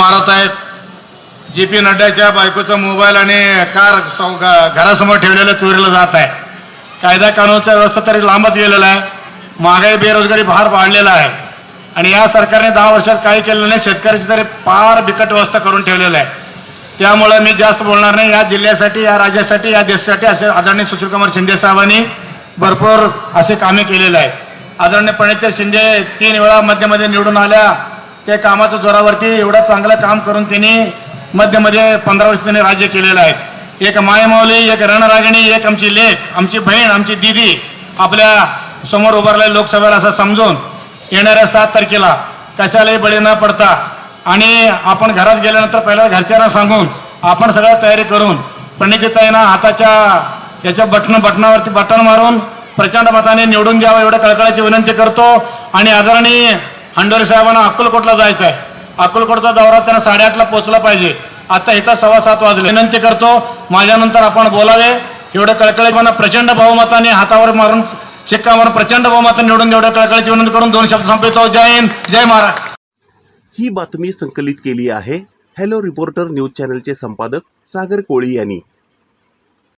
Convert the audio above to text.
मारत आहेत. J P नड्डाच्या बायकोचा मोबाईल आणि कार घरासमोर ठेवलेलं चोरीला जात आहे. कायदा कानूनचा व्यवस्था तरी लांबत गेलेला आहे. महागाई बेरोजगारी फार वाढलेला आहे. आणि या सरकारने दहा वर्षात काही केलं नाही शेतकऱ्याची तरी फार बिकट व्यवस्था करून ठेवलेलं आहे. त्यामुळं मी जास्त बोलणार नाही. या जिल्ह्यासाठी या राज्यासाठी या देशासाठी असे आदरणीय सुशीलकुमार शिंदे साहेबांनी भरपूर असे कामे केलेले आहेत. आदरणीय प्रणित शिंदे तीन वेळा मध्यमध्ये निवडून आल्या. त्या कामाच्या जोरावरती एवढं चांगलं काम करून त्यांनी मध्यमध्ये पंधरा वर्ष त्यांनी राज्य केलेलं आहे. एक मायमाऊली एक रणरागिणी एक आमची लेख आमची बहीण आमची दिदी आपल्यासमोर उभारल्या लोकसभेला असं समजून येणाऱ्या सात तारखेला कशालाही बळी न पडता आणि आपण घरात गेल्यानंतर पहिल्या घरच्यांना सांगून आपण सगळं तयारी करून प्रणितीताईंना हाताच्या याच्या बटन बटनावरती बटन मारून प्रचंड मताने निवडून द्यावं एवढं कळकळाची विनंती करतो. आणि आदरणीय हंडोरे साहेबांना अक्कलकोटला जायचं आहे. अक्कलकोटचा दौरा त्यांना साडेआठला पोहोचला पाहिजे. आता इथं सव्वा सात वाजले. विनंती करतो माझ्यानंतर आपण बोलावे. एवढं कळकळीपणा प्रचंड बहुमताने हातावर मारून शिक्का मारून प्रचंड बहुमताने निवडून एवढ्या कळकळीची विनंती करून दोन शब्द संपवितो. जय हिंद जय महाराज ही बातमी संकलित केली आहे हॅलो रिपोर्टर न्यूज चॅनलचे संपादक सागर कोळी यांनी.